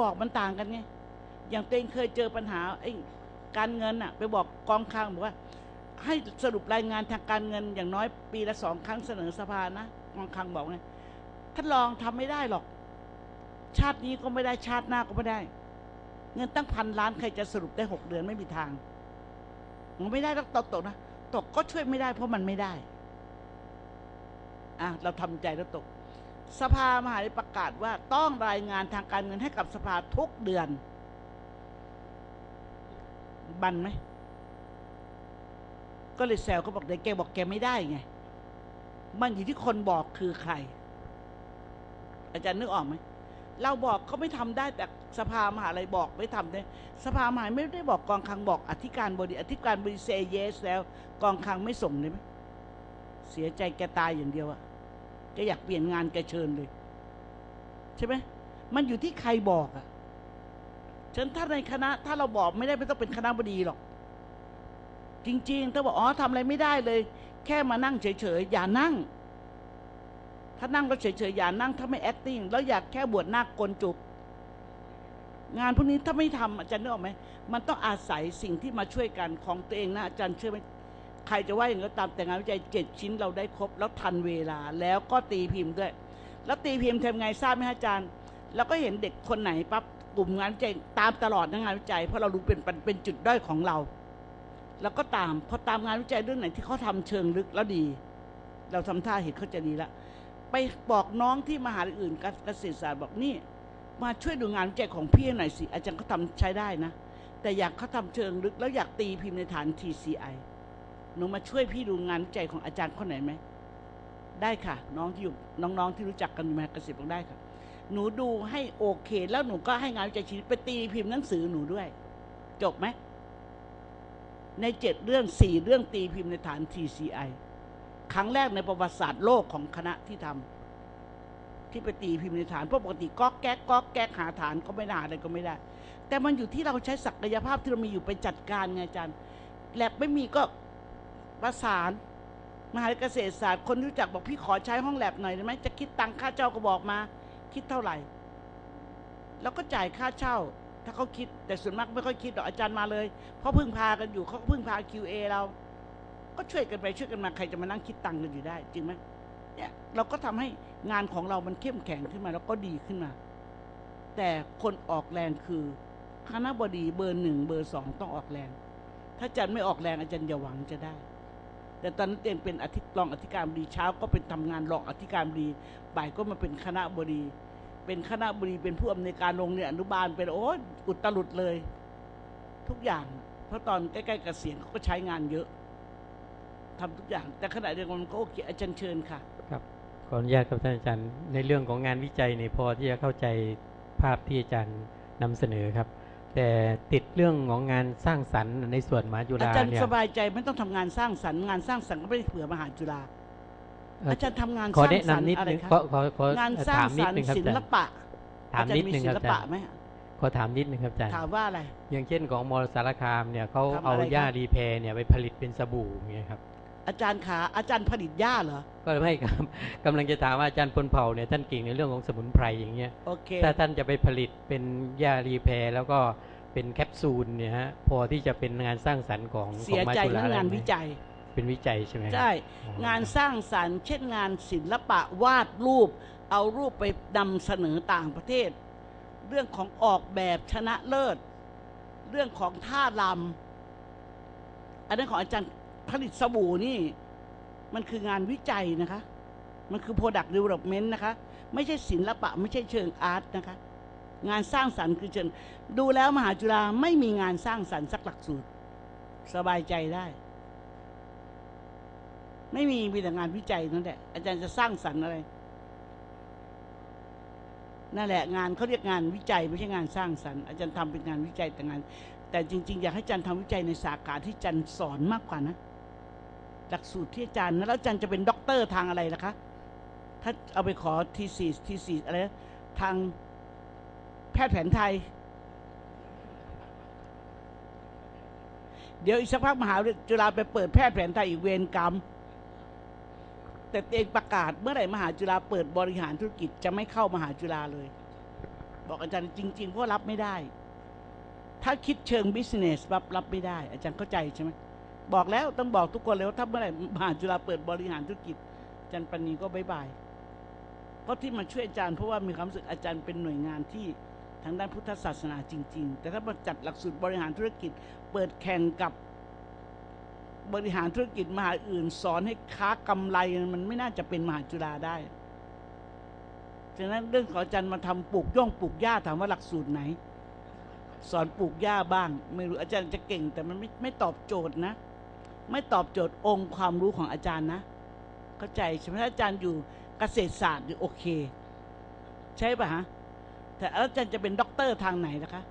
บอกมันต่างกันไงอย่างตัวเองเคยเจอปัญหาไอ้การเงินอะไปบอกกองคลังบอกว่า ให้สรุปรายงานทางการเงินอย่างน้อยปีละสองครั้งเสนอสภานะกองคลังบอกไงท่านรองทำไม่ได้หรอก ชาตินี้ก็ไม่ได้ชาติหน้าก็ไม่ได้ เงินตั้งพันล้านใครจะสรุปได้หกเดือนไม่มีทางมันไม่ได้ต้องตกตกนะตกก็ช่วยไม่ได้เพราะมันไม่ได้อะเราทำใจแล้วตก สภามหาลัยประกาศว่าต้องรายงานทางการเงินให้กับสภาทุกเดือน บันไหม ก็เลยแซวเขาบอกเด็กแกบอกแกไม่ได้ไง มันอยู่ที่คนบอกคือใคร อาจารย์นึกออกไหม เราบอกเขาไม่ทำได้แต่สภามหาลัยบอกไม่ทำได้สภามหาลัยไม่ได้บอกกองคลังบอก อธิการบดีอธิการบดีเซเยสแล้ว กองคลังไม่ส่งเลยไหมเสียใจแกตายอย่างเดียวอะ กอยากเปลี่ยนงานแกเชิญเลย ใช่ไหมมันอยู่ที่ใครบอกอะฉันถ้าในคณะ ถ้าเราบอกไม่ได้ไม่ต้องเป็นคณะบดีหรอก จริงๆถ้าบอกอ๋อทำอะไรไม่ได้เลย แค่มานั่งเฉยๆอย่านั่ง ถ้านั่งแล้วเฉยๆอย่านั่งถ้าไม่ acting แล้วอยากแค่บวชหน้ากลจุกงานพวกนี้ถ้าไม่ทำอาจารย์นึกออกไหม มันต้องอาศัยสิ่งที่มาช่วยกันของตัวเองนะอาจารย์เชื่อไหม ใครจะว่าอย่างไรก็ตามแต่งานวิจัยเจ็ดชิ้นเราได้ครบ แล้วทันเวลาแล้วก็ตีพิมพ์ด้วย แล้วตีพิมพ์ทำไงทราบไหมฮะอาจารย์ แล้วก็เห็นเด็กคนไหนปั๊บกลุ่มงานวิจัยตามตลอดทั้งานวิจัย เพราะเรารู้เป็นเป็นปนจุดด้อยของเรา แล้วก็ตามพอตามงานวิจัยเรื่องไหนที่เขาทำเชิงลึกแล้วดี เราทำท่าเห็นเขาจะดีล้วไปบอกน้องที่มหาลัยอื่นเกษตรศาสตร์บอกนี่มาช่วยดูงานวิจัยของพี่หน่อยสิอาจารย์เขาทำใช้ได้นะ แต่อยากเขาทำเชิงลึกแล้วอยากตีพิมพ์ในฐาน TCI หนูมาช่วยพี่ดูงานวิจัยของอาจารย์คนไหนไหมได้ค่ะ น้องที่อยู่น้องๆที่รู้จักกันมาเกษตรบอกได้ค่ะ หนูดูให้โอเค แล้วหนูก็ให้งานวิจัยชิ้นไปตีพิมพ์หนังสือหนูด้วย จบไหมในเจ็ดเรื่องสี่เรื่องตีพิมพ์ในฐาน TCI ครั้งแรกในประวัติศาสตร์โลกของคณะที่ทำที่ไปตีพิมพ์ในฐานเพราะปกติก๊อกแก๊กก๊อกแก๊กหาฐานก็ไม่ได้อะไรก็ไม่ได้ แต่มันอยู่ที่เราใช้ศักยภาพที่เรามีอยู่ไปจัดการไงอาจารย์แลบไม่มีก็ ประสานมหาวิทยาลัยเกษตรศาสตร์คนรู้จักบอกพี่ขอใช้ห้องแลบหน่อยได้ไหมจะคิดตังค่าเช่าก็บอกมา คิดเท่าไหร่ แล้วก็จ่ายค่าเช่า ถ้าเขาคิดแต่ส่วนมากไม่ค่อยคิดหรอกอาจารย์มาเลยเพราะพึ่งพากันอยู่เขาก็พึ่งพา QA เรา ก็ช่วยกันไปช่วยกันมาใครจะมานั่งคิดตังค์กันอยู่ได้ จริงไหมเนี่ยเราก็ทำให้งานของเรามันเข้มแข็งขึ้นมา แล้วก็ดีขึ้นมา แต่คนออกแรงคือคณะบดีเบอร์หนึ่งเบอร์สองต้องออกแรง ถ้าอาจารย์ไม่ออกแรงอาจารย์อย่าหวังจะได้ แต่ตอนนั้นเองเป็นอธิรองอธิการบดีเช้าก็เป็นทำงานรองอธิการบดีบ่ายก็มาเป็นคณะบดี เป็นคณะบดีเป็นผู้อำนวยการโรงเรียนอนุบาลเป็นโอ้ยอุตลุดเลย ทุกอย่าง เพราะตอนใกล้ๆเกษียณเขาก็ใช้งานเยอะทำทุกอย่าง แต่ขณะเดียวกันมันก็โอเคอาจารย์เชิญค่ะ ครับขออนุญาตครับท่านอาจารย์ในเรื่องของงานวิจัยเนี่ยพอที่จะเข้าใจภาพที่อาจารย์นำเสนอครับ แต่ติดเรื่องของงานสร้างสรรค์ในส่วนมหาจุอาฬาจารย์เนี่ยสบายใจไม่ต้องทำงานสร้างสรรค์งานสร้างสรรค์ก็ไม่ได้เผื่อมหาจุฬาเอ่ออาจารย์ทำงานขอสร้างแนะสรรนำค์นิดอะไรนึงคะขอขอของานสร้างถามสนิดรรนึงค์ครับศิอาจารลย์ปะถามนิดนึงอาคจารรับย์มีศิลอาจาปะรย์ไหมขอถามนิดนึงครับอาจารย์ถามว่าอะไร อย่างเช่นของมอสารคามเนี่ยเขาทำเอาอะไรหญ้าครับรีแพร์เนี่ยไปผลิตเป็นสบู่อย่างเงี้ยครับ อาจารย์ขาอาจารย์ผลิตหญ้าเหรอก็ไม่ครับกำลังจะถามว่าอาจารย์พลเผ่าเนี่ยท่านเก่งในเรื่องของสมุนไพรอย่างเงี้ยโอเคถ้าท่านจะไปผลิตเป็นยารีแพร์แล้วก็เป็นแคปซูลเนี่ยฮะพอที่จะเป็นงานสร้างสรรค์ของเสียของใจจุฬาเรื่องงานได้ไหมวิจัย เป็นวิจัยใช่ไหมครับใช่อ๋องานสร้างสรรค์เช่นงานศิลปะวาดรูป เอารูปไปนำเสนอต่างประเทศ เรื่องของออกแบบชนะเลิศ เรื่องของท่ารำอันนั้นของอาจารย์ ผลิตสบู่นี่ มันคืองานวิจัยนะคะ มันคือ product development นะคะ ไม่ใช่ศิลปะ ไม่ใช่เชิงอาร์ตนะคะ งานสร้างสรรค์คือเชิงดูแล้วมหาจุฬาไม่มีงานสร้างสรรค์สักหลักสูตร สบายใจได้ ไม่มีมีแต่งานวิจัยนั่นแหละอาจารย์จะสร้างสรรค์อะไรนั่นแหละงานเขาเรียกงานวิจัยไม่ใช่งานสร้างสรรค์อาจารย์ทำเป็นงานวิจัยแต่งาน แต่จริงๆ อยากให้อาจารย์ทำวิจัยในสาขาที่อาจารย์สอนมากกว่านะ หลักสูตรที่อาจารย์นะแล้วอาจารย์จะเป็นด็อกเตอร์ทางอะไรล่ะคะ ถ้าเอาไปขอทีสีทีสีอะไรนะทางแพทย์แผนไทย เดี๋ยวอีกสักพักมหาจุฬาไปเปิดแพทย์แผนไทยอีกเวรกรรม แต่เองประกาศเมื่อไหร่มหาจุฬาเปิดบริหารธุรกิจจะไม่เข้ามหาจุฬาเลย บอกอาจารย์จริงๆเพราะรับไม่ได้ ถ้าคิดเชิงบิสเนสรับรับไม่ได้ อาจารย์เข้าใจใช่ไหม บอกแล้วต้องบอกทุกคนเลยว่าถ้าเมื่อไหร่มหาจุฬาเปิดบริหารธุรกิจอาจารย์ปณีก็บายบายเพราะที่มาช่วยอาจารย์เพราะว่ามีความรู้สึกอาจารย์เป็นหน่วยงานที่ทางด้านพุทธศาสนาจริง ๆ แต่ถ้ามาจัดหลักสูตรบริหารธุรกิจ เปิดแข่งกับบริหารธุรกิจมหาอื่น สอนให้ค้ากำไรมันไม่น่าจะเป็นมหาจุฬาได้ฉะนั้นเรื่องของอาจารย์มาทำปลูกย่องปลูกหญ้าถามว่าหลักสูตรไหน สอนปลูกหญ้าบ้าง ไม่รู้อาจารย์จะเก่ง แต่มันไม่ไม่ตอบโจทย์นะ ไม่ตอบโจทย์องค์ความรู้ของอาจารย์นะ เข้าใจใช่ไหมอาจารย์อยู่เกษตรศาสตร์อยู่โอเค ใช่ป่ะฮะแต่อาจารย์จะเป็นด็อกเตอร์ทางไหนล่ะคะ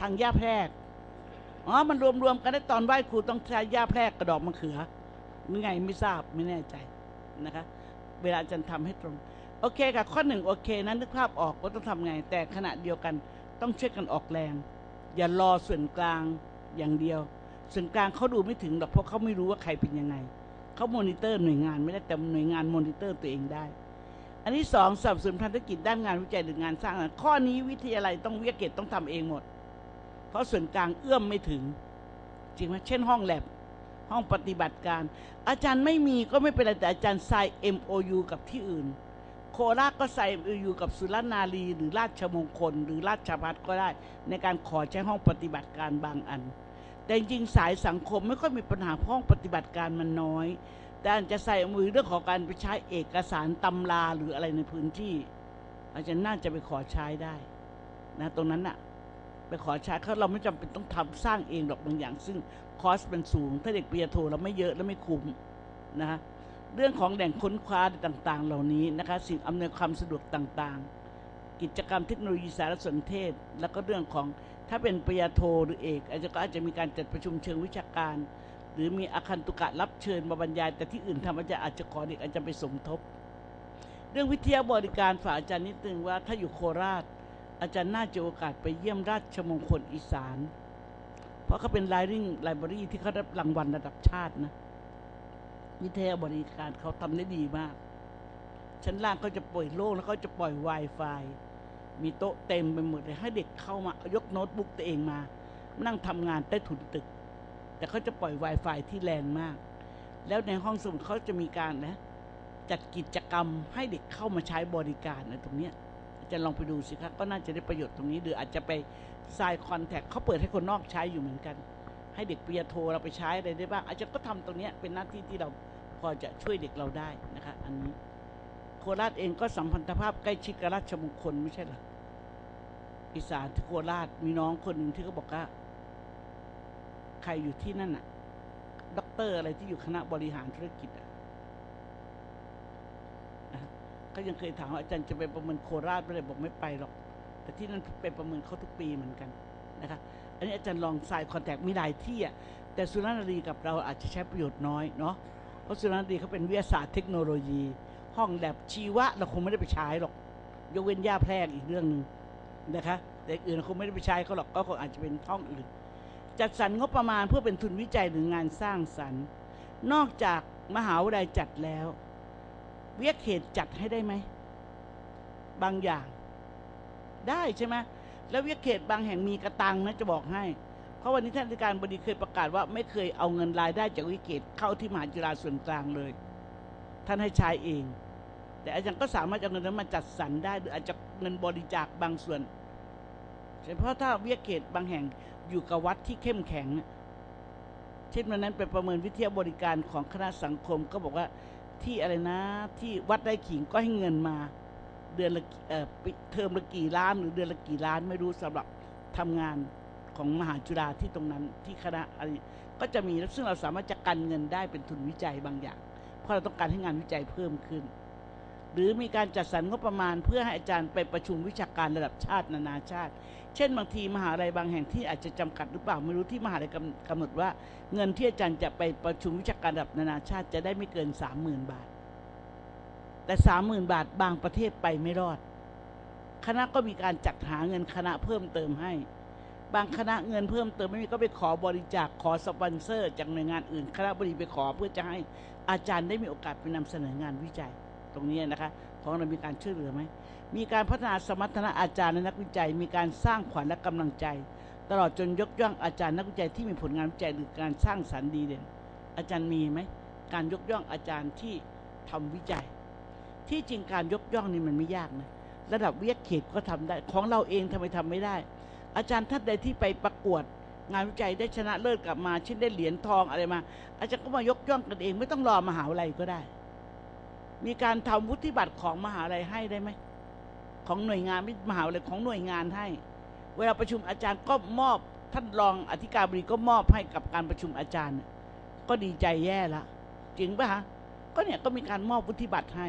ทางหญ้าแพรกอ๋อ มันรวมๆกันได้ตอนไหว้ครูต้องใช้หญ้าแพรกกระดอกมะเขือนี่ไงไม่ทราบไม่แน่ใจนะคะ เวลาอาจารย์ทำให้ตรง โอเคค่ะ ข้อหนึ่งโอเคนั้นนึกภาพออกว่าต้องทำไง แต่ขณะเดียวกันต้องช่วยกันออกแรง อย่ารอส่วนกลางอย่างเดียว ส่วนกลางเขาดูไม่ถึงหรอกเพราะเขาไม่รู้ว่าใครเป็นยังไงเขามอนิเตอร์หน่วยงานไม่ได้แต่หน่วยงานมอนิเตอร์ตัวเองได้ อันที่สองสับสนพันธกิจด้านงานวิจัยหรืองานสร้างงานข้อนี้วิทยาลัยต้องวิทยาเกตต้องทำเองหมด เพราะส่วนกลางเอื้อมไม่ถึง จริงไหมเช่นห้องแลบห้องปฏิบัติการ อาจารย์ไม่มีก็ไม่เป็นไรแต่อาจารย์ไซน์ MOU กับที่อื่น โคราชก็ใส่ MOU กับสุรนารี หรือราชมงคล หรือราชพัฒก็ได้ ในการขอใช้ห้องปฏิบัติการบางอัน แต่จริงสายสังคมไม่ค่อยมีปัญหาพ้องปฏิบัติการมันน้อย แต่อาจจะใส่มือเรื่องของการไปใช้เอกสารตำราหรืออะไรในพื้นที่ อาจารย์น่าจะไปขอใช้ได้นะตรงนั้นน่ะไปขอใช้เขาเราไม่จำเป็นต้องทำสร้างเองหรอกบางอย่าง ซึ่งคอสมันสูง ถ้าเด็กปริญญาโทเราไม่เยอะและไม่คุ้มนะเรื่องของแหล่งค้นคว้าต่าง ๆ เหล่านี้นะคะสิ่งอำนวยความสะดวกต่างๆ กิจกรรมเทคโนโลยีสารสนเทศ แล้วก็เรื่องของ ถ้าเป็นปริญญาโทหรือเอกอาจจะก็อาจจะมีการจัดประชุมเชิงวิชาการ หรือมีอาคันตุกะรับเชิญมาบรรยาย แต่ที่อื่นทำอาจารย์อาจจะขอเด็กอาจจะไปสมทบ เรื่องวิทยาบริการฝากอาจารย์นิดนึงว่าถ้าอยู่โคราช อาจารย์น่าจะโอกาสไปเยี่ยมราชมงคลอีสาน เพราะเขาเป็นไลริ่งไลบรารีที่เขาได้รางวัลระดับชาตินะวิทยาบริการเขาทำได้ดีมาก ชั้นล่างเขาจะปล่อยโล่งแล้วเขาจะปล่อย Wi-Fi มีโต๊ะเต็มไปหมดเลยให้เด็กเข้ามายกโน้ตบุ๊กตัวเองมานั่งทำงานใต้ถุนตึก แต่เขาจะปล่อย Wi-Fi ที่แรงมาก แล้วในห้องสมุดเขาจะมีการนะ จัดกิจกรรมให้เด็กเข้ามาใช้บริการนะตรงเนี้ยอาจารย์ลองไปดูสิครับก็น่าจะได้ประโยชน์ตรงนี้ หรืออาจจะไปสายคอนแทคเขาเปิดให้คนนอกใช้อยู่เหมือนกัน ให้เด็กปริญญาโทเราไปใช้อะไรได้บ้างอาจารย์ก็ทำตรงนี้เป็นหน้าที่ที่เราพอจะช่วยเด็กเราได้นะคะ อันนี้ โคราชเองก็สัมพันธภาพใกล้ชิดกับราชมงคลไม่ใช่หรอ อีสานที่โคราชมีน้องคนหนึ่งที่เขาบอกว่า ใครอยู่ที่นั่นน่ะด็อกเตอร์อะไรที่อยู่คณะบริหารธุรกิจอะก็ยังเคยถามว่าอาจารย์จะไปประเมินโคราชไม่ได้บอกไม่ไปหรอก แต่ที่นั่นไปประเมินเขาทุกปีเหมือนกันนะคะอันนี้อาจารย์ลองสายคอนแทคมีหลายที่อะแต่สุรนารีกับเราอาจจะใช้ประโยชน์น้อยเนาะเพราะสุรนารีเขาเป็นวิทยาศาสตร์เทคโนโลยี ห้องแลบชีวะ เราคงไม่ได้ไปใช้หรอก ยกเว้นยาแพรกอีกเรื่องหนึ่ง นะคะแต่อื่นคงไม่ได้ไปใช้เขาหรอกก็คงอาจจะเป็นห้องอื่น จัดสรรงบประมาณเพื่อเป็นทุนวิจัยหรืองานสร้างสรรค์ นอกจากมหาวิทยาลัยจัดแล้วเวียกเขตจัดให้ได้ไหม บางอย่าง ได้ใช่ไหมแล้วเวียกเขตบางแห่งมีกระตังนะจะบอกให้ เพราะวันนี้ท่านอธิการบดีเคยประกาศว่าไม่เคยเอาเงินรายได้จากเวิกเขตเข้าที่มหาจุฬาส่วนกลางเลย ท่านให้ใช้เอง แต่อาจารย์ก็สามารถเอาเงินนั้นมาจัดสรรได้หรืออาจจะเงินบริจาคบางส่วน เฉพาะถ้าเวียเขตบางแห่งอยู่กับวัดที่เข้มแข็ง เช่นวันนั้นไปประเมินวิทยาบริการของคณะสังคมก็บอกว่าที่อะไรนะ ที่วัดไร่ขิงก็ให้เงินมา เดือนละเอ่อเทอมละกี่ล้านหรือเดือนละกี่ล้านไม่รู้สำหรับทำงานของมหาจุฬาที่ตรงนั้นที่คณะอะไรก็จะมีซึ่งเราสามารถจะกันเงินได้เป็นทุนวิจัยบางอย่าง เพราะเราต้องการให้งานวิจัยเพิ่มขึ้น หรือมีการจัดสรรงบประมาณ เพื่อให้อาจารย์ไปประชุมวิชาการระดับชาตินานาชาติ เช่นบางทีมหาลัยบางแห่งที่อาจจะจำกัดหรือเปล่าไม่รู้ที่มหาลัยกำหนดว่า เงินที่อาจารย์จะไปประชุมวิชาการระดับนานาชาติจะได้ไม่เกินสามหมื่นบาท แต่สามหมื่นบาทบางประเทศไปไม่รอด คณะก็มีการจัดหาเงินคณะเพิ่มเติมให้ บางคณะเงินเพิ่มเติมไม่มีก็ไปขอบริจาคขอสปอนเซอร์ จากหน่วยงานอื่น คณะบดีไปขอเพื่อจะให้อาจารย์ได้มีโอกาสไปนำเสนองานวิจัย ตรงนี้นะคะของเรามีการช่วยเหลือไหมมีการพัฒนาสมรรถนะอาจารย์และนักวิจัย มีการสร้างขวัญและกำลังใจ ตลอดจนยกย่องอาจารย์นักวิจัยที่มีผลงานวิจัยหรือการสร้างสรรค์ดีเด่นอาจารย์มีไหมการยกย่องอาจารย์ที่ทำวิจัย ที่จริงการยกย่องนี่มันไม่ยากนะระดับเวิทยาเขตก็ทำได้ ของเราเองทำไมทำไม่ได้ อาจารย์ท่านใดที่ไปประกวดงานวิจัยได้ชนะเลิศกลับมาเช่นได้เหรียญทองอะไรมา อาจารย์ก็มายกย่องกันเอง ไม่ต้องรอมหาวิทยาลัยก็ได้ มีการทำวุฒิบัตรของมหาลัยให้ได้ไหมของหน่วยงานไม่มหาวิทยาลัยของหน่วยงานให้ เวลาประชุมอาจารย์ก็มอบท่านรองอธิการบดีก็มอบให้กับการประชุมอาจารย์ ก็ดีใจแย่ละจริงปะฮะก็เนี่ยก็มีการมอบวุฒิบัตรให้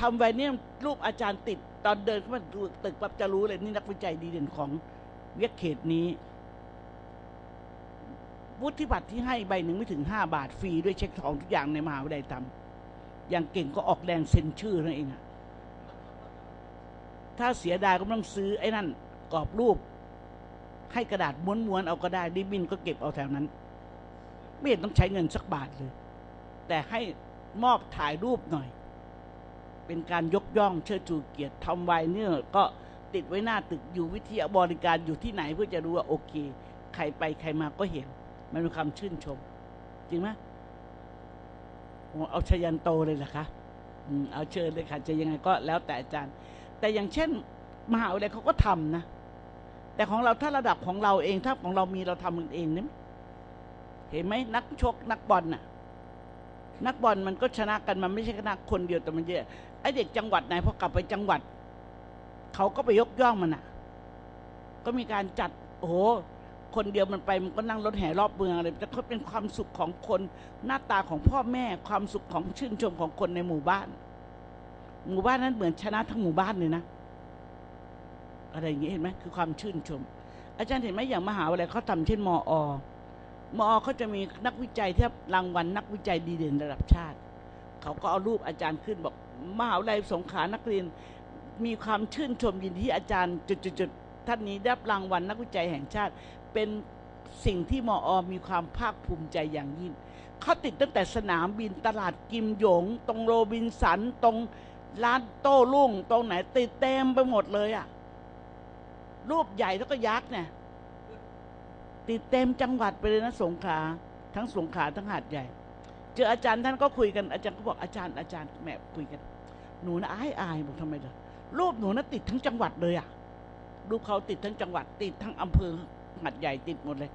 ทำไวเนี่ยรูปอาจารย์ติด ตอนเดินเข้ามาดูตึกปั๊บจะรู้เลยนี่นักวิจัยดีเด่นของเวียกเขตนี้ วุฒิบัตรที่ให้ใบหนึ่งไม่ถึงห้าบาทฟรีด้วยเช็คทองทุกอย่างในมหาวิทยาลัยทำ อย่างเก่งก็ออกแรงเซ็นชื่อนั่นเองอะถ้าเสียดายก็ต้องซื้อไอ้นั่นกรอบรูป ให้กระดาษม้วนๆเอาก็ได้ดิบินก็เก็บเอาแถวนั้น ไม่เห็นต้องใช้เงินสักบาทเลย แต่ให้มอบถ่ายรูปหน่อย เป็นการยกย่องเชิดชูเกียรติทำไวเนี่ยก็ติดไว้หน้าตึกอยู่วิทยาบริการอยู่ที่ไหนเพื่อจะรู้ว่าโอเค ใครไปใครมาก็เห็น มันเป็นความชื่นชม จริงไหม เอาชยันโตเลยเหรอคะเอาเชิญเลยค่ะจะยังไงก็แล้วแต่อาจารย์ แต่อย่างเช่น มหาวิทยาลัยเขาก็ทำนะ แต่ของเราถ้าระดับของเราเองถ้าของเรามีเราทำกันเองเนี่ยเห็นไหมนักชกนักบอลน่ะ นักบอลมันก็ชนะกันมันไม่ใช่ชนะคนเดียวแต่มันเยอะไอเด็กจังหวัดไหนพอกลับไปจังหวัดเขาก็ไปยกย่องมันอะ ก็มีการจัดโอ้โห คนเดียวมันไปมันก็นั่งรถแห่รอบเมืองอะไรแต่ก็เป็นความสุขของคนหน้าตาของพ่อแม่ความสุขของชื่นชมของคนในหมู่บ้าน หมู่บ้านนั้นเหมือนชนะทั้งหมู่บ้านเลยนะ อะไรอย่างนี้เห็นไหมคือความชื่นชม อาจารย์เห็นไหมอย่างมหาวิทยาลัยเขาทำเช่นมอ มอเขาจะมีนักวิจัยที่รางวัลนักวิจัยดีเด่นระดับชาติ เขาก็เอารูปอาจารย์ขึ้นบอก มหาวิทยาลัยสงขลานักเรียน มีความชื่นชมยินดีที่อาจารย์จุดๆ ท่านนี้ได้รับรางวัลนักวิจัยแห่งชาติ เป็นสิ่งที่มออมีความภาคภูมิใจอย่างยิ่งเขาติดตั้งแต่สนามบินตลาดกิมหยง ตรงโรบินสันตรงร้านโต้รุ่ง ตรงไหนติดเต็มไปหมดเลยอะรูปใหญ่แล้วก็ยักษ์เนี่ยติดเต็มจังหวัดไปเลยนะสงขลาทั้งสงขลาทั้งหาดใหญ่ เจออาจารย์ท่านก็คุยกันอาจารย์ก็บอกอาจารย์อาจารย์แม่คุยกัน หนูนะอายอายบอกทำไมล่ะรูปหนูนะติดทั้งจังหวัดเลยอะ รูปเขาติดทั้งจังหวัดติดทั้งอำเภอหัดใหญ่ติดหมดเลย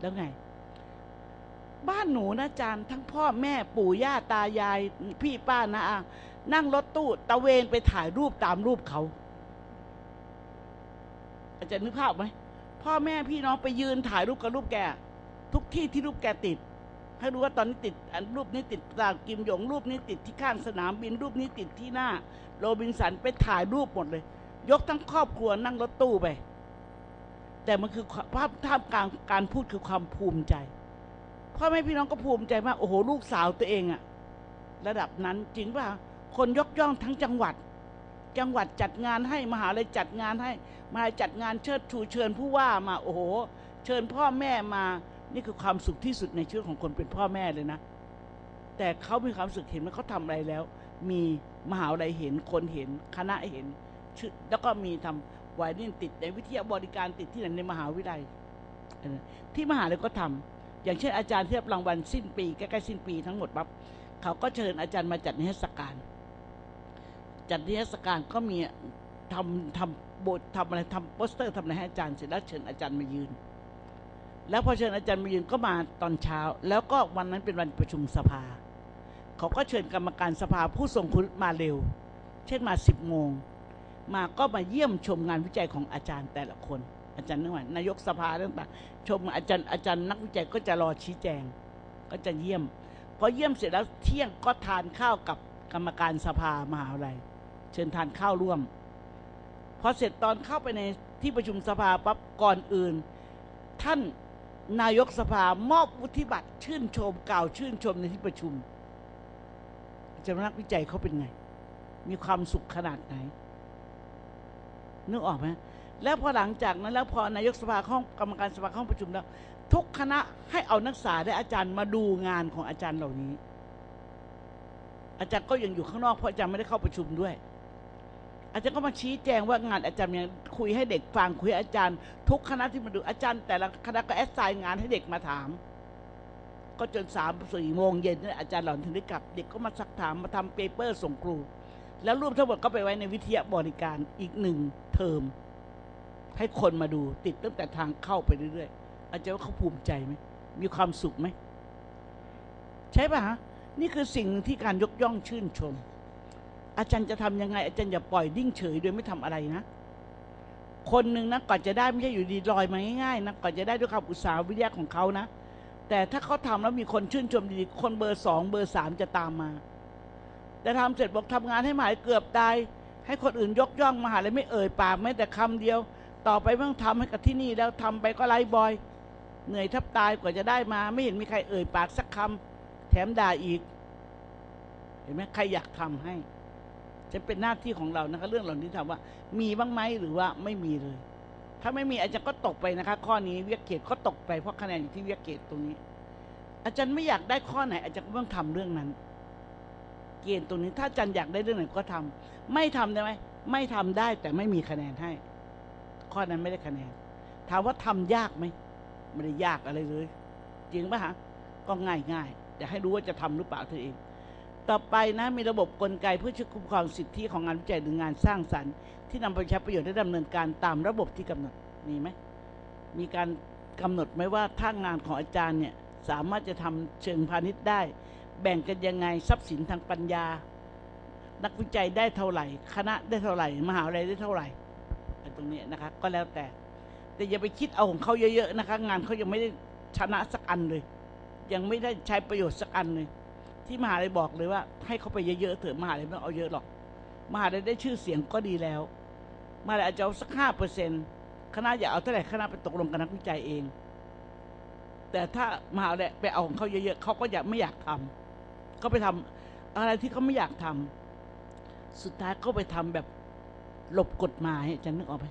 แล้วไง บ้านหนูนะอาจารย์ ทั้งพ่อแม่ปู่ย่าตายาย พี่ป้านะอานั่งรถตู้ตะเวนไปถ่ายรูปตามรูปเขาอาจารย์นึกภาพไหมพ่อแม่พี่น้องไปยืนถ่ายรูปกับรูปแก ทุกที่ที่รูปแกติด ให้รู้ว่าตอนนี้ติดอันรูปนี้ติดตลาดกิมหยงรูปนี้ติดที่ข้างสนามบินรูปนี้ติดที่หน้า โรบินสันไปถ่ายรูปหมดเลย ยกทั้งครอบครัวนั่งรถตู้ไป แต่มันคือภาพท่ามกลางการพูดคือความภูมิใจพ่อแม่พี่น้องก็ภูมิใจมาก โอ้โห ลูกสาวตัวเองอะระดับนั้นจริงป่ะคนยกย่องทั้งจังหวัด จังหวัดจัดงานให้มหาลัยจัดงานให้มหาลัยจัดงานเชิดชูเชิญผู้ว่ามา โอ้โห เชิญพ่อแม่มานี่คือความสุขที่สุดในชีวิตของคนเป็นพ่อแม่เลยนะ แต่เขามีความสุขเห็นว่าเขาทำอะไรแล้ว มีมหาลัยเห็นคนเห็นคณะเห็น ชื่อแล้วก็มีทำไวนี่ติดในวิทยาบริการติดที่ไหนในมหาวิทยาลัยที่มหาลัยก็ทำอย่างเช่นอาจารย์เที่รับรางวัลสิ้นปีใกล้ๆสิ้นปีทั้งหมดปั๊บเขาก็เชิญอาจารย์มาจัดนิทรรศการ จัดนิทรรศการก็มีทำทำบททำอะไรทำโปสเตอร์ทำอะไรให้อาจารย์เสร็จแล้วเชิญอาจารย์มายืน แล้วพอเชิญอาจารย์มายืนก็มาตอนเช้า แล้วก็วันนั้นเป็นวันประชุมสภา เขาก็เชิญกรรมการสภาผู้ทรงคุณมาเร็ว เช่นมาสิบโมง มาก็มาเยี่ยมชมงานวิจัยของอาจารย์แต่ละคน อาจารย์นึกว่านายกสภาต่างๆชมอาจารย์อาจารย์นักวิจัยก็จะรอชี้แจง ก็จะเยี่ยมพอเยี่ยมเสร็จแล้วเที่ยงก็ทานข้าวกับกรรมการสภามหาวิทยาลัยเชิญทานข้าวร่วมพอเสร็จตอนเข้าไปในที่ประชุมสภาปั๊บก่อนอื่น ท่านนายกสภามอบวุฒิบัตรชื่นชมกล่าวชื่นชมในที่ประชุมอาจารย์นักวิจัยเขาเป็นไง มีความสุขขนาดไหน นึกออกไหมแล้วพอหลังจากนั้นแล้วพอนายกสภาห้องกรรมการสภาห้องประชุมแล้ว ทุกคณะให้เอานักศึกษาและอาจารย์มาดูงานของอาจารย์เหล่านี้ อาจารย์ก็ยังอยู่ข้างนอกเพราะอาจารย์ไม่ได้เข้าประชุมด้วย อาจารย์ก็มาชี้แจงว่างานอาจารย์ยังคุยให้เด็กฟังคุยอาจารย์ ทุกคณะที่มาดูอาจารย์ แต่ละคณะก็แอดไซน์งานให้เด็กมาถาม ก็จนสามสี่โมงเย็นอาจารย์หล่อนถึงได้กลับ เด็กก็มาสักถามมาทำเปเปอร์ส่งครู แล้วรวมทั้งหมดก็ไปไว้ในวิทยาบริการอีกหนึ่งเทอม ให้คนมาดูติดตั้งแต่ทางเข้าไปเรื่อยๆ อาจารย์ว่าเขาภูมิใจไหมมีความสุขไหม ใช่ป่ะฮะนี่คือสิ่งหนึ่งที่การยกย่องชื่นชม อาจารย์จะทำยังไง อาจารย์อย่าปล่อยนิ่งเฉยโดยไม่ทำอะไรนะ คนหนึ่งนะก่อนจะได้ไม่ใช่อยู่ดีลอยมาง่ายๆนะก่อนจะได้ด้วยความอุตสาหวิริยะของเขานะ แต่ถ้าเขาทำแล้วมีคนชื่นชมดีๆคนเบอร์สองเบอร์สามจะตามมา แต่ทำเสร็จบอกทำงานให้มหายเกือบตาย ให้คนอื่นยกย่องมหาเลยไม่เอ่ยปากแม้แต่คำเดียว ต่อไปไม่ต้องทำให้กับที่นี่แล้วทำไปก็ไล่บอย เหนื่อยแทับตายกว่าจะได้มา ไม่เห็นมีใครเอ่ยปากสักคำแถมด่าอีก เห็นไหมใครอยากทำให้จะเป็นหน้าที่ของเรานะคะเรื่องเหล่านี้ถามว่า มีบ้างไหมหรือว่าไม่มีเลย ถ้าไม่มีอาจารย์ก็ตกไปนะคะ ข้อนี้เวียกเกตก็ตกไปเพราะคะแนนอยู่ที่เวียกเกตตรงนี้ อาจารย์ไม่อยากได้ข้อไหน อาจารย์ก็ต้องทำเรื่องนั้น เกณฑ์ตรงนี้ ถ้าอาจารย์อยากได้เรื่องไหนก็ทำไม่ทำได้ไหมไม่ทำได้แต่ไม่มีคะแนนให้ ข้อนั้นไม่ได้คะแนน ถามว่าทำยากไหมไม่ได้ยากอะไรเลย จริงปะฮะก็ง่ายง่ายๆแต่ให้รู้ว่าจะทำหรือเปล่าเธอเอง ต่อไปนะมีระบบกลไกเพื่อช่วยคุ้มครองสิทธิของงานวิจัยหรืองานสร้างสรรค์ ที่นำไปใช้ประโยชน์และดำเนินการตามระบบที่กำหนดมีไหมมีการกำหนดไหมว่าถ้างานของอาจารย์เนี่ยสามารถจะทำเชิงพาณิชย์ได้ แบ่งกันยังไงทรัพย์สินทางปัญญา นักวิจัยได้เท่าไหร่ คณะได้เท่าไหร่ มหาวิทยาลัยได้เท่าไหร่ตรงนี้นะคะ ก็แล้วแต่ แต่อย่าไปคิดเอาของเขาเยอะๆนะคะ งานเขายังไม่ได้ชนะสักอันเลย ยังไม่ได้ใช้ประโยชน์สักอันเลย ที่มหาลัยบอกเลยว่า ให้เขาไปเยอะๆเถอะมหาลัยไม่เอาเยอะหรอก มหาลัยได้ชื่อเสียงก็ดีแล้วมหาลัยอาจจะเอาสักห้าเปอร์เซ็นต์คณะอย่าเอาเท่าไหร่คณะไปตกลงกับนักวิจัยเองแต่ถ้ามหาลัยไปเอาของเขาเยอะๆเขาก็อยากไม่อยากทำ ก็ไปทำอะไรที่เขาไม่อยากทำสุดท้ายก็ไปทำแบบหลบกฎหมายอาจารย์นึกออกไหม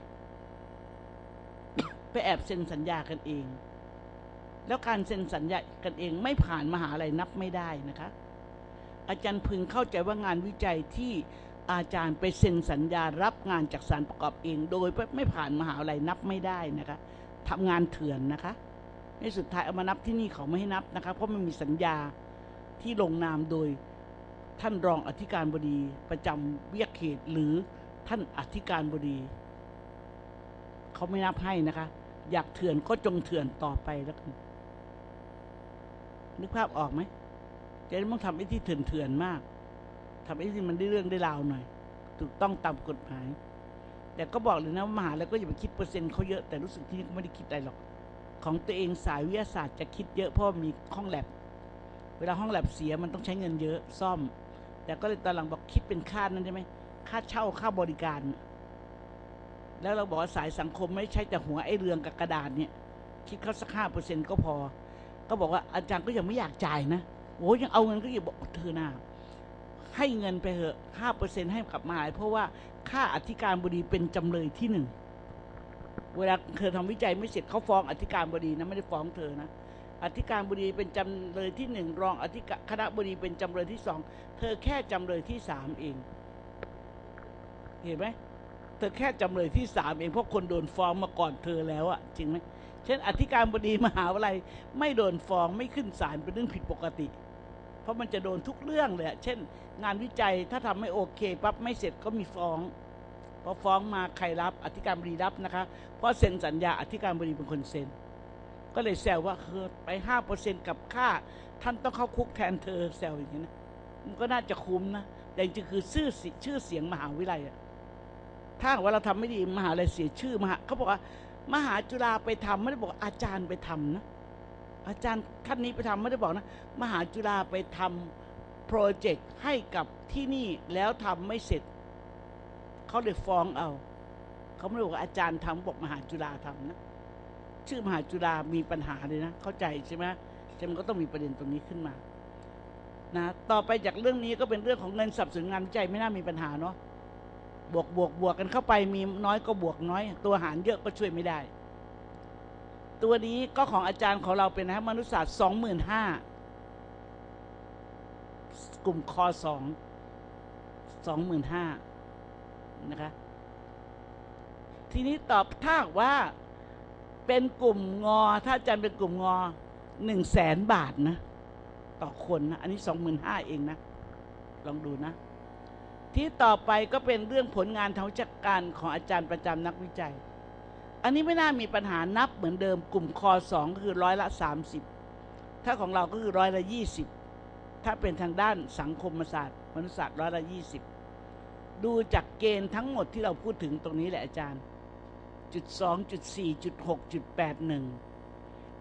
ไปแอบเซ็นสัญญากันเอง แล้วการเซ็นสัญญากันเองไม่ผ่านมหาลัยนับไม่ได้นะคะ อาจารย์พึงเข้าใจว่างานวิจัยที่อาจารย์ไปเซ็นสัญญารับงานจากสารประกอบเอง โดยไม่ผ่านมหาลัยนับไม่ได้นะคะทำงานเถื่อนนะคะ ในสุดท้ายเอามานับที่นี่เขาไม่ให้นับนะคะ เพราะมันมีสัญญา ที่ลงนามโดยท่านรองอธิการบดีประจำเวียกเขตหรือท่านอธิการบดีเขาไม่นับให้นะคะ อยากเถื่อนก็จงเถื่อนต่อไปแล้วกันนึกภาพออกไหมจะต้องทำไอ้ที่เถื่อนๆมากทำไอ้ที่มันได้เรื่องได้ราวหน่อย ถูกต้องตามกฎหมาย แต่ก็บอกเลยนะว่ามหาแล้วก็อย่าไปคิดเปอร์เซ็นต์เขาเยอะแต่รู้สึกที่นี่ก็ไม่ได้คิดอะไรหรอก ของตัวเองสายวิทยาศาสตร์จะคิดเยอะเพราะมีห้องแลบ เวลาห้องแลบเสียมันต้องใช้เงินเยอะซ่อม แต่ก็เลยตอนหลังบอกคิดเป็นค่านั้นใช่ไหมค่าเช่าค่าบริการ แล้วเราบอกสายสังคมไม่ใช่แต่หัวไอ้เรืองกับกระดาษเนี่ย คิดเขาสักห้าเปอร์เซ็นก็พอ ก็บอกว่าอาจารย์ก็ยังไม่อยากจ่ายนะโอ้ยังเอาเงินก็อย่าบอกเธอหน้าให้เงินไปเถอะห้าเปอร์เซ็นให้กับมหาเพราะว่าค่าอธิการบดีเป็นจำเลยที่หนึ่งเวลาเธอทำวิจัยไม่เสร็จเขาฟ้องอธิการบดีนะไม่ได้ฟ้องเธอนะ อธิการบดีเป็นจำเลยที่หนึ่งรองอธิการคณะบดีเป็นจำเลยที่สองเธอแค่จำเลยที่สามเอง เห็นไหมเธอแค่จำเลยที่สามเองเพราะคนโดนฟ้องมาก่อนเธอแล้วอะจริงไหมเช่น อธิการบดีมหาวิทยาลัยไม่โดนฟ้องไม่ขึ้นศาลเป็นเรื่องผิดปกติ เพราะมันจะโดนทุกเรื่องเลยเช่น งานวิจัยถ้าทำไม่โอเคปั๊บไม่เสร็จก็มีฟ้องพอฟ้องมาใครรับ อธิการบดีรับนะคะเพราะเซ็นสัญญาอธิการบดีเป็นคนเซ็น ก็เลยแซวว่าคือไปห้าเปอร์เซ็นกับค่า ท่านต้องเข้าคุกแทนเธอแซวอย่างนี้นะมันก็น่าจะคุ้มนะแต่จริงๆคือชื่อเสียชื่อเสียงมหาวิทยาลัยอะถ้าหากว่าเราทำไม่ดีมหาลัยเสียชื่อมหาเขาบอกว่ามหาจุฬาไปทำไม่ได้บอกอาจารย์ไปทำนะอาจารย์ท่านนี้ไปทำไม่ได้บอกนะ มหาจุฬาไปทำโปรเจกต์ให้กับที่นี่แล้วทำไม่เสร็จเขาเลยฟ้องเอา เขาไม่ได้บอกว่าอาจารย์ทำบอกมหาจุฬาทำนะ ชื่อมหาจุฬามีปัญหาเลยนะ เข้าใจใช่ไหมใช่มันก็ต้องมีประเด็นตรงนี้ขึ้นมานะต่อไปจากเรื่องนี้ก็เป็นเรื่องของเงินสับสนุนงานวิจัยไม่น่ามีปัญหาเนาะบวกบวกบวกกันเข้าไปมีน้อยก็บวกน้อย ตัวหารเยอะก็ช่วยไม่ได้ ตัวนี้ก็ของอาจารย์ของเราเป็นนะมนุษยศาสตร์สองหมื่นห้ากลุ่มคอสองสองหมื่นห้านะคะทีนี้ตอบถ้าว่า เป็นกลุ่มงอ ถ้าอาจารย์เป็นกลุ่มงอหนึ่งแสนบาทนะ ต่อคนนะ อันนี้สองหมื่นห้าเองนะ ลองดูนะ ที่ต่อไปก็เป็นเรื่องผลงานทางวิชาการของอาจารย์ประจำนักวิจัย อันนี้ไม่น่ามีปัญหานับเหมือนเดิม กลุ่มคอสองก็คือร้อยละสามสิบถ้าของเราก็คือร้อยละยี่สิบถ้าเป็นทางด้านสังคมศาสตร์มนุษยศาสตร์ร้อยละยี่สิบดูจากเกณฑ์ทั้งหมดที่เราพูดถึงตรงนี้แหละอาจารย์ จุดสองจุดสี่จุดหกจุดแปดหนึ่ง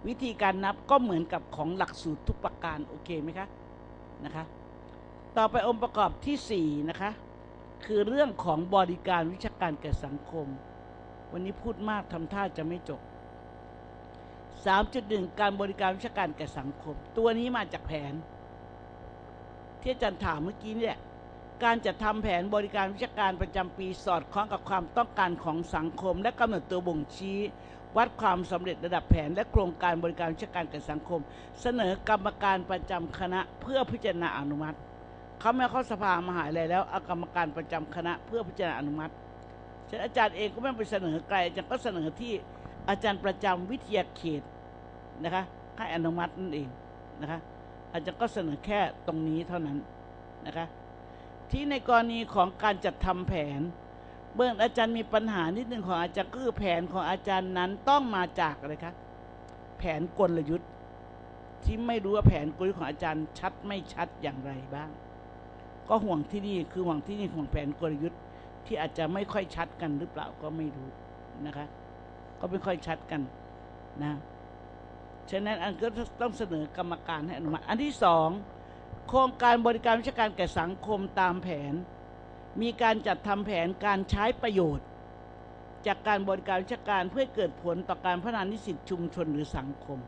วิธีการนับก็เหมือนกับของหลักสูตรทุกประการ โอเคไหมคะ นะคะ ต่อไปองค์ประกอบที่สี่นะคะ คือเรื่องของบริการวิชาการแก่สังคม วันนี้พูดมากทำท่าจะไม่จบ 3.1 การบริการวิชาการแก่สังคม ตัวนี้มาจากแผน ที่อาจารย์ถามเมื่อกี้เนี่ย การจัดทำแผนบริการวิชาการประจำปีสอดคล้องกับความต้องการของสังคม และกำหนดตัวบ่งชี้ วัดความสำเร็จระดับแผน และโครงการบริการวิชาการแก่สังคม เสนอกรรมการประจำคณะเพื่อพิจารณาอนุมัติเขาไม่เข้าสภามหาลัยแล้วเอากรรมการประจำคณะเพื่อพิจารณาอนุมัติฉะนั้นอาจารย์เองก็ไม่ไปเสนอไกลอาจารย์ก็เสนอที่อาจารย์ประจำวิทยาเขตนะคะให้อนุมัตินั่นเองนะคะอาจารย์ก็เสนอแค่ตรงนี้เท่านั้นนะคะ ที่ในกรณีของการจัดทำแผน เบื้องอาจารย์มีปัญหานิดหนึ่งของอาจารย์ก็คือแผนของอาจารย์นั้นต้องมาจากอะไรคะแผนกลยุทธ์ ที่ไม่รู้ว่าแผนกลยุทธ์ของอาจารย์ชัดไม่ชัดอย่างไรบ้าง ก็ห่วงที่นี่คือห่วงที่นี่ห่วงแผนกลยุทธ์ที่อาจจะไม่ค่อยชัดกันหรือเปล่าก็ไม่รู้นะคะ ก็ไม่ค่อยชัดกันนะฉะนั้นอันก็ต้องเสนอกรรมการให้อนุมัติอันที่สอง โครงการบริการวิชาการแก่สังคมตามแผน มีการจัดทำแผนการใช้ประโยชน์ จากการบริการวิชาการเพื่อเกิดผลต่อการพัฒนานิสิตชุมชนหรือสังคม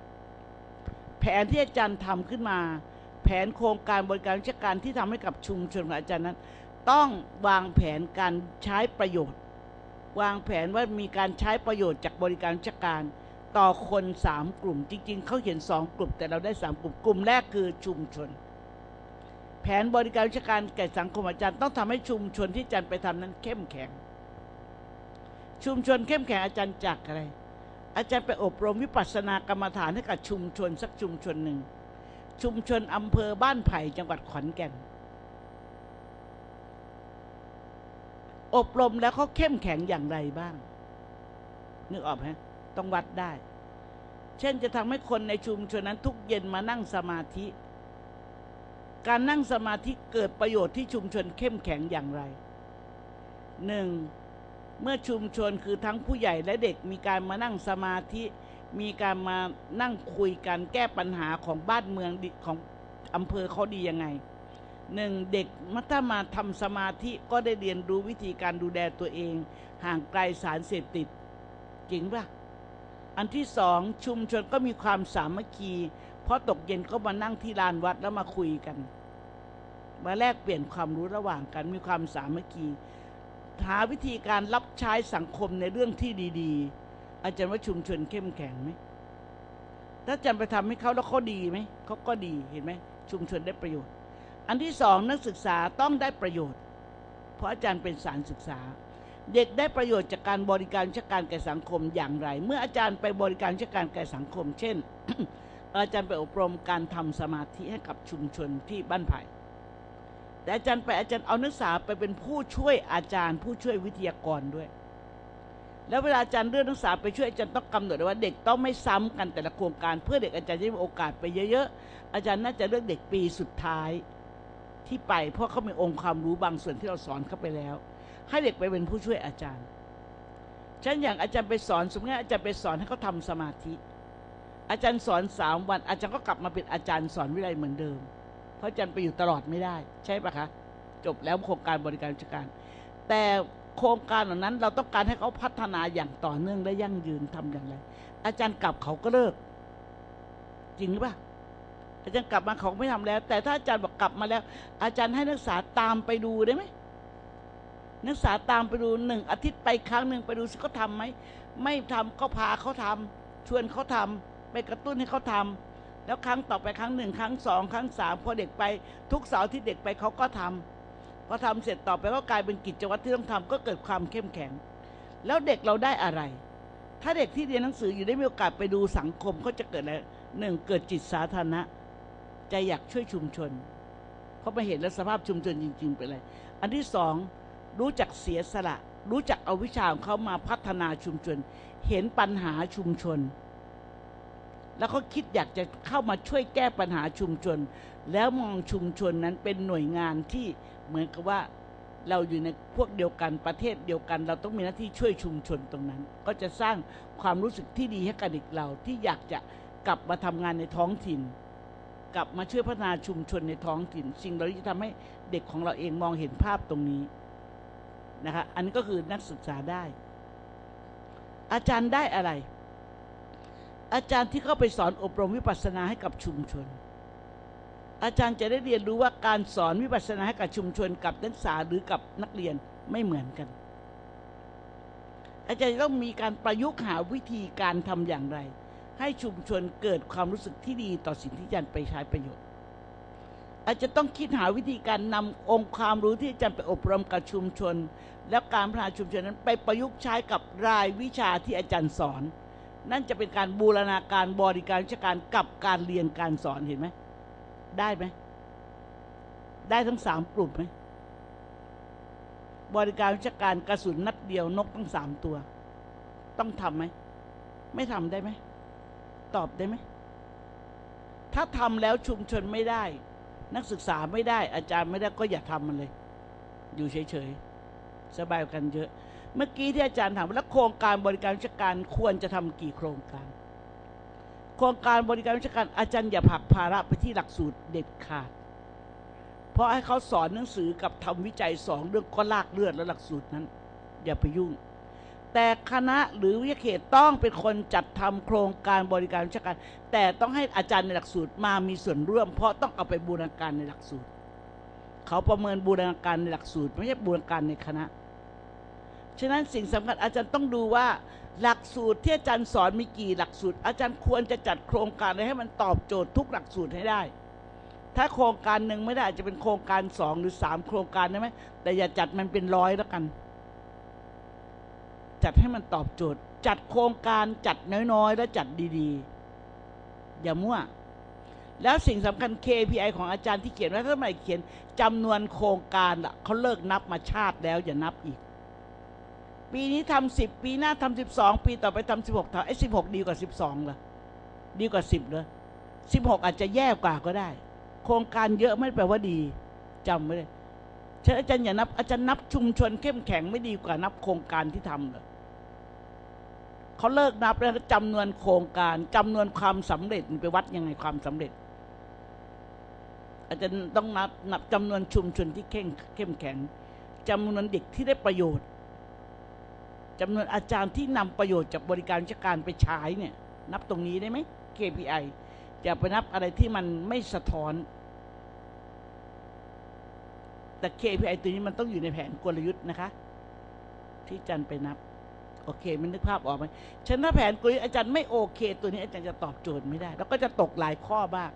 แผนที่อาจารย์ทำขึ้นมา แผนโครงการบริการวิชาการที่ทำให้กับชุมชนของอาจารย์นั้น ต้องวางแผนการใช้ประโยชน์ วางแผนว่ามีการใช้ประโยชน์จากบริการวิชาการต่อคนสามกลุ่มจริง ๆเขาเขียนสองกลุ่มแต่เราได้สามกลุ่มกลุ่มแรกคือชุมชน แผนบริการวิชาการแก่สังคมอาจารย์ ต้องทำให้ชุมชนที่อาจารย์ไปทำนั้นเข้มแข็ง ชุมชนเข้มแข็งอาจารย์จากอะไร อาจารย์ไปอบรมวิปัสสนากรรมฐานให้กับชุมชนสักชุมชนหนึ่ง ชุมชนอำเภอบ้านไผ่จังหวัดขอนแก่น อบรมแล้วเขาเข้มแข็งอย่างไรบ้าง นึกออกไหมต้องวัดได้ เช่นจะทำให้คนในชุมชนนั้นทุกเย็นมานั่งสมาธิ การนั่งสมาธิเกิดประโยชน์ที่ชุมชนเข้มแข็งอย่างไรหนึ่งเมื่อชุมชนคือทั้งผู้ใหญ่และเด็กมีการมานั่งสมาธิ มีการมานั่งคุยกันแก้ปัญหาของบ้านเมืองของอำเภอเขาดียังไงหนึ่งเด็กมัถ้ามาทำสมาธิก็ได้เรียนรู้วิธีการดูแลตัวเอง ห่างไกลสารเสพติดจริงปะอันที่สองชุมชนก็มีความสามัคคี พราะตกเย็นก็มานั่งที่ลานวัดแล้วมาคุยกัน มาแลกเปลี่ยนความรู้ระหว่างกันมีความสามัคคีหาวิธีการรับใช้สังคมในเรื่องที่ดี ๆ อาจารย์ว่าชุมชนเข้มแข็งไหมถ้าอาจารย์ไปทำให้เขาแล้วเขาดีไหมเขาก็ดีเห็นไหมชุมชนได้ประโยชน์ อันที่สองนักศึกษาต้องได้ประโยชน์ เพราะอาจารย์เป็นสารศึกษา เด็กได้ประโยชน์จากการบริการวิชาการแก่สังคมอย่างไร เมื่ออาจารย์ไปบริการวิชาการแก่สังคม เช่น อาจารย์ไปอบรมการทำสมาธิให้กับชุมชนที่บ้านไผ่แต่อาจารย์ไปอาจารย์เอานักศึกษาไปเป็นผู้ช่วยอาจารย์ ผู้ช่วยวิทยากรด้วย แล้วเวลาอาจารย์เลือกนักศึกษาไปช่วยอาจารย์ต้องกำหนดว่าเด็กต้องไม่ซ้ำกันแต่ละโครงการ เพื่อเด็กอาจารย์จะได้มีโอกาสไปเยอะๆ อาจารย์น่าจะเลือกเด็กปีสุดท้ายที่ไป เพราะเขามีองค์ความรู้บางส่วนที่เราสอนเข้าไปแล้ว ให้เด็กไปเป็นผู้ช่วยอาจารย์เช่นอย่างอาจารย์ไปสอนสมมติอาจารย์ไปสอนให้เขาทาสมาธิ อาจารย์สอนสามวัน อาจารย์ก็กลับมาเป็นอาจารย์สอนวิไลเหมือนเดิม เพราะอาจารย์ไปอยู่ตลอดไม่ได้ ใช่ปะคะ จบแล้วโครงการบริการราชการ แต่โครงการเหล่านั้นเราต้องการให้เขาพัฒนาอย่างต่อเนื่องและยั่งยืนทำอย่างไร อาจารย์กลับเขาก็เลิก จริงหรือเปล่าอาจารย์กลับมาเขาไม่ทำแล้ว แต่ถ้าอาจารย์บอกกลับมาแล้ว อาจารย์ให้นักศึกษาตามไปดูได้ไหมนักศึกษาตามไปดูหนึ่งอาทิตย์ไปครั้งหนึ่งไปดูสิเขาทำไหมไม่ทำก็พาเขาทำชวนเขาทำ ไปกระตุ้นให้เขาทำแล้วครั้งต่อไปครั้งหนึ่งครั้งสองครั้งสามพอเด็กไปทุกเสาร์ที่เด็กไปเขาก็ทำพอทำเสร็จต่อไปก็กลายเป็นกิจวัตรที่ต้องทำก็เกิดความเข้มแข็ง แล้วเด็กเราได้อะไร ถ้าเด็กที่เรียนหนังสืออยู่ได้มีโอกาสไปดูสังคมเขาจะเกิดอะไรหนึ่งเกิดจิตสาธารณะใจอยากช่วยชุมชนเพราะมาเห็นแล้วสภาพชุมชนจริง ๆ เป็นอะไรอันที่สองรู้จักเสียสละ รู้จักเอาวิชาของเขามาพัฒนาชุมชน เห็นปัญหาชุมชน แล้วเขาคิดอยากจะเข้ามาช่วยแก้ปัญหาชุมชน แล้วมองชุมชนนั้นเป็นหน่วยงานที่เหมือนกับว่าเราอยู่ในพวกเดียวกันประเทศเดียวกัน เราต้องมีหน้าที่ช่วยชุมชนตรงนั้น ก็จะสร้างความรู้สึกที่ดีให้กับเด็กเราที่อยากจะกลับมาทำงานในท้องถิ่น กลับมาช่วยพัฒนาชุมชนในท้องถิ่น สิ่งเหล่านี้จะทำให้เด็กของเราเองมองเห็นภาพตรงนี้นะคะอันนี้ก็คือนักศึกษาได้ อาจารย์ได้อะไร อาจารย์ที่เข้าไปสอนอบรมวิปัสสนาให้กับชุมชน อาจารย์จะได้เรียนรู้ว่าการสอนวิปัสสนาให้กับชุมชนกับนักศึกษาหรือกับนักเรียนไม่เหมือนกัน อาจารย์ต้องมีการประยุกต์หาวิธีการทำอย่างไร ให้ชุมชนเกิดความรู้สึกที่ดีต่อสิ่งที่อาจารย์ไปใช้ประโยชน์ อาจจะต้องคิดหาวิธีการนำองค์ความรู้ที่อาจารย์ไปอบรมกับชุมชน แล้วการพัฒนาชุมชนนั้นไปประยุกต์ใช้กับรายวิชาที่อาจารย์สอน นั่นจะเป็นการบูรณาการบริการวิชาการกับการเรียนการสอนเห็นไหมได้ไหมได้ทั้งสามกลุ่มไหมบริการวิชาการกระสุนนัดเดียวนกทั้งสามตัว ต้องทำไหมไม่ทำได้ไหมตอบได้ไหมถ้าทำแล้วชุมชนไม่ได้ นักศึกษาไม่ได้ อาจารย์ไม่ได้ก็อย่าทำมันเลย อยู่เฉยๆสบายกันเยอะ เมื่อกี้ที่อาจารย์ถามว่าแล้วโครงการบริการวิชาการควรจะทำกี่โครงการ โครงการบริการวิชาการอาจารย์อย่าผลักภาระไปที่หลักสูตรเด็ดขาด เพราะให้เขาสอนหนังสือกับทำวิจัยสองเรื่องก็ลากเลือดแล้วหลักสูตรนั้น อย่าไปยุ่ง แต่คณะหรือวิทยาเขตต้องเป็นคนจัดทำโครงการบริการวิชาการ แต่ต้องให้อาจารย์ในหลักสูตรมามีส่วนร่วม เพราะต้องเอาไปบูรณาการในหลักสูตร เขาประเมินบูรณาการในหลักสูตร ไม่ใช่บูรณาการในคณะ ฉะนั้นสิ่งสำคัญอาจารย์ต้องดูว่า หลักสูตรที่อาจารย์สอนมีกี่หลักสูตร อาจารย์ควรจะจัดโครงการให้มันตอบโจทย์ทุกหลักสูตรให้ได้ ถ้าโครงการหนึ่งไม่ได้อาจจะเป็นโครงการสองหรือสามโครงการได้ไหมแต่อย่าจัดมันเป็นร้อยแล้วกัน จัดให้มันตอบโจทย์ จัดโครงการจัดน้อยๆ แล้วจัดดีๆ อย่ามั่วแล้วสิ่งสำคัญ KPI ของอาจารย์ที่เขียนไว้ถ้าไม่เขียนจำนวนโครงการเขาเลิกนับมาชาติแล้วอย่านับอีก ปีนี้ทำสิบปีหน้าทำสิบสองปีต่อไปทำสิบหกทำไอ้สิบหกดีกว่าสิบสองเหรอดีกว่าสิบเหรอสิบหกอาจจะแย่กว่าก็ได้ โครงการเยอะไม่แปลว่าดีจำไว้เลยฉะนั้นอาจารย์อย่านับอาจารย์นับชุมชนเข้มแข็งไม่ดีกว่านับโครงการที่ทำเหรอเขาเลิกนับแล้วจำนวนโครงการจำนวนความสำเร็จมันไปวัดยังไงความสำเร็จ อาจารย์ต้องนับนับจำนวนชุมชนที่เข้มเข้มแข็งจำนวนเด็กที่ได้ประโยชน์ จำนวนอาจารย์ที่นำประโยชน์จากบริการวิชาการไปใช้เนี่ย นับตรงนี้ได้ไหม KPI อย่าไปนับอะไรที่มันไม่สะท้อน แต่ KPI ตัวนี้มันต้องอยู่ในแผนกลยุทธ์นะคะ ที่อาจารย์ไปนับ โอเค มันนึกภาพออกไหมฉันถ้าแผนกลยุทธ์อาจารย์ไม่โอเค ตัวนี้อาจารย์จะตอบโจทย์ไม่ได้ แล้วก็จะตกหลายข้อบ้าง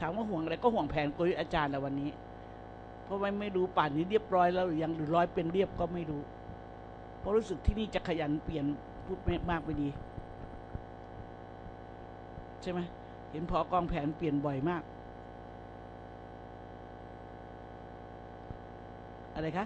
ถามว่าห่วงอะไรก็ห่วงแผนกลยุทธ์อาจารย์แล้ววันนี้ เพราะว่าไม่รู้ป่านนี้เรียบร้อยแล้วหรือยังหรือร้อยเป็นเรียบก็ไม่รู้ เพราะรู้สึกที่นี่จะขยันเปลี่ยนพูดมากไปดี ใช่ไหมเห็นพอกองแผนเปลี่ยนบ่อยมาก อะไรคะ